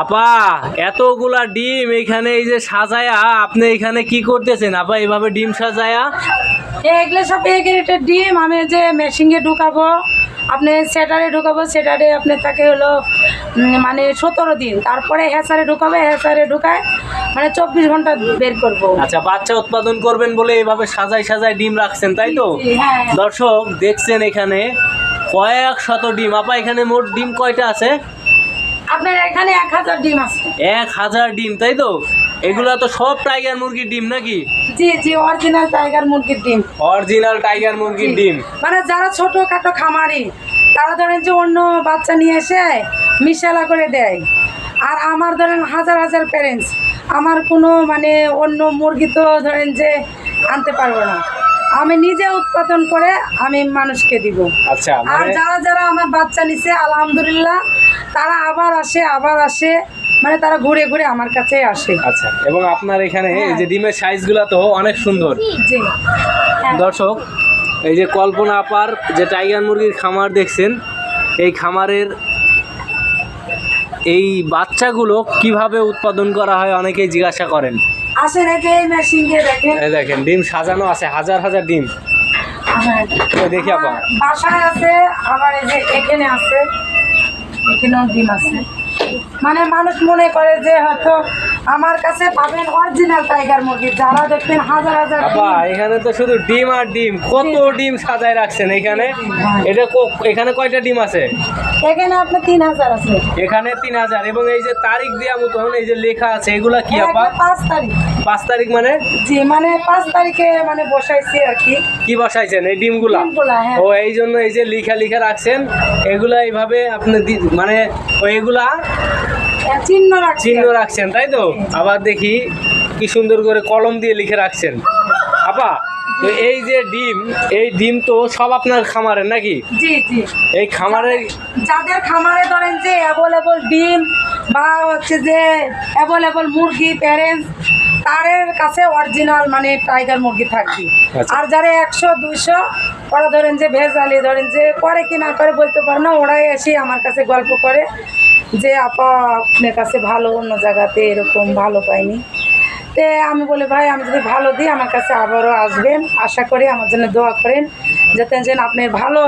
আপা এতগুলা ডিম এখানে এই যে সাজায়া আপনি এখানে কি করতেছেন? আপা এভাবে ডিম সাজায়া? এগুলো সব এক রেটের ডিম। আমি যে মেশিনে ঢুকাবো আপনি সেটারে ঢুকাবো সেটারে আপনি তাকে হলো মানে সতেরো দিন। তারপরে হ্যাসারে ঢুকাবে হ্যাসারে ঢুকায় মানে চব্বিশ ঘণ্টা বের করব। আচ্ছা বাচ্চা উৎপাদন করবেন বলে এভাবে সাজায় সাজাই ডিম রাখছেন তাই তো? হ্যাঁ। দর্শক দেখছেন এখানে কয়েক শত ডিম। আপা এখানে মোট ডিম কয়টা আছে? আপনার এখানে এক হাজার ডিম আছে। এক হাজার ডিম তাই তো? এগুলা তো সব টাইগার মুরগির ডিম নাকি? জি জি অরিজিনাল টাইগার মুরগির ডিম। অরিজিনাল টাইগার মুরগির ডিম। মানে যারা ছোটোখাটো খামারি তারা ধরেন যে অন্য বাচ্চা নিয়ে এসে মিশালা করে দেয়। আর আমার ধরেন হাজার হাজার প্যারেন্টস আমার কোনো মানে অন্য মুরগি তো ধরেন যে আনতে পারব না। আমি নিজে উৎপাদন করে আমি মানুষকে দিব। আচ্ছা আর মানে যারা যারা আমার বাচ্চা নিছে আলহামদুলিল্লাহ তারা আবার আসে আবার আসে। মানে তারা ঘুরে ঘুরে আমার কাছে আসে। আচ্ছা এবং আপনার এখানে এই যে ডিমের সাইজগুলো তো অনেক সুন্দর। জি হ্যাঁ। দর্শক এই যে কল্পনা আপার যে টাইগার মুরগির খামার দেখছেন এই খামারের এই বাচ্চাগুলো কীভাবে উৎপাদন করা হয় অনেকেই জিজ্ঞাসা করেন। আসেন এই দেখেন। এই দেখেন ডিম সাজানো আছে হাজার হাজার ডিম। হ্যাঁ। দেখি আপা। আমার বাসায় আছে আবার এই যে এখানে আছে। এখানেও ডিম আছে। মানে মানুষ মনে করে যে হয়তো আমার কাছে পাবেন অরিজিনাল টাইগার মুরগি যারা দেখবেন হাজার হাজার ডিম। এখানে তো শুধু ডিম আর ডিম। কত ডিম সাজায় রাখছেন এখানে? এটা এখানে কয়টা ডিম আছে? এখানে আপনার তিন হাজার আছে। এখানে তিন হাজার। এবং এই যে তারিখ দেওয়া মতন এই যে লেখা আছে এগুলা কি আপা পাঁচ তারিখ। পাঁচ তারিখ মানে? জি মানে পাঁচ তারিখে মানে বসাইছি আর কি। কি বসাইছেন এই ডিমগুলা? হ্যাঁ। ও এই জন্য এই যে লিখা লিখা রাখছেন। এগুলা এইভাবে আপনি মানে এগুলা চিহ্ন চিহ্ন রাখছেন তাই তো? আবার দেখি কি সুন্দর করে কলম দিয়ে লিখে রাখছেন। আপা তো এই যে ডিম এই ডিম তো সব আপনার খামারের নাকি? জি জি। এই খামারের যাদের খামারে ধরেন যে অ্যাভেলেবল ডিম বা হচ্ছে যে অ্যাভেলেবল মুরগি প্যারেন্টস তাদের কাছে অরিজিনাল মানে টাইগার মুরগি থাকবে। আচ্ছা। আর যারা একশো দুইশো ওরা ধরেন যে ভেজালি ধরেন যে করে কি না করে বলতে পারে না ওরাই এসে আমার কাছে গল্প করে। যে আপা আপনার কাছে ভালো অন্য জায়গাতে এরকম ভালো পাইনি। তে আমি বলি ভাই আমি যদি ভালো দিই আমার কাছে আবারও আসবেন। আশা করি আমার জন্য দোয়া করেন যাতে যেন আপনি ভালো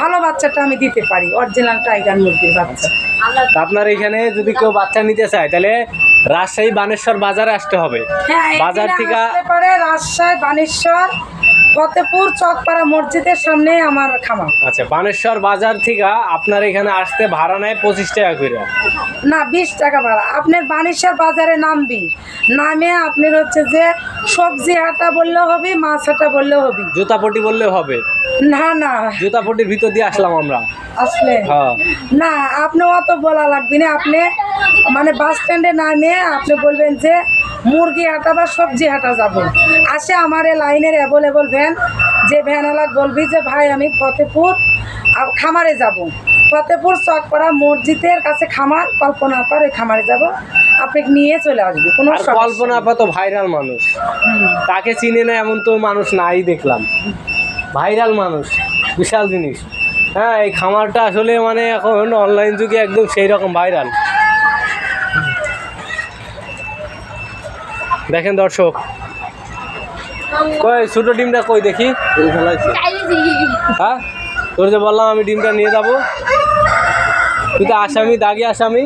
ভালো বাচ্চাটা আমি দিতে পারি অরিজিনাল টাইগার মুরগির বাচ্চা। আপনার এখানে যদি কেউ বাচ্চা নিতে চায় তাহলে রাজশাহী বানেশ্বর বাজারে আসতে হবে। হ্যাঁ বাজার থেকে রাজশাহী বানেশ্বর। ফতেপুর চকপাড়া মসজিদের সামনে আমার খামার। আচ্ছা বানেশ্বর বাজার থেকে আপনার এখানে আসতে ভাড়া নেয় পঁচিশ টাকা করে। না বিশ টাকা ভাড়া। আপনার বানেশ্বর বাজারে নামবি। নামে আপনার হচ্ছে যে সবজি হাটা বললেও হবে মাছ হাটা বললেও হবে। জুতাপটি বললে হবে। না না। জুতাপটির ভিতর দিয়ে আসলাম আমরা। আসলে? হ্যাঁ। না আপনি অত বলা লাগবে না। আপনি মানে বাস স্ট্যান্ডে নামে আপনি বলবেন যে মুরগি হাটা বা সবজি হাটা যাব। আসে আমার এই লাইনের অ্যাভেলেবল ভ্যান যে ভ্যানওয়ালা বলবি যে ভাই আমি ফতেপুর খামারে যাব। ফতেপুর চকপাড়া মসজিদের কাছে খামার কল্পনা পার ওই খামারে যাব। আপনি নিয়ে চলে আসবে কোনো কল্পনা আপা তো ভাইরাল মানুষ। তাকে চিনে না এমন তো মানুষ নাই দেখলাম। ভাইরাল মানুষ বিশাল জিনিস। হ্যাঁ এই খামারটা আসলে মানে এখন অনলাইন যুগে একদম সেই রকম ভাইরাল। দেখেন দর্শক। কই, ছোট ডিমটা কই দেখি? হ্যাঁ? তোর যে বললাম আমি ডিমটা নিয়ে যাব। তুই তো আসামি, দাগি আসামি।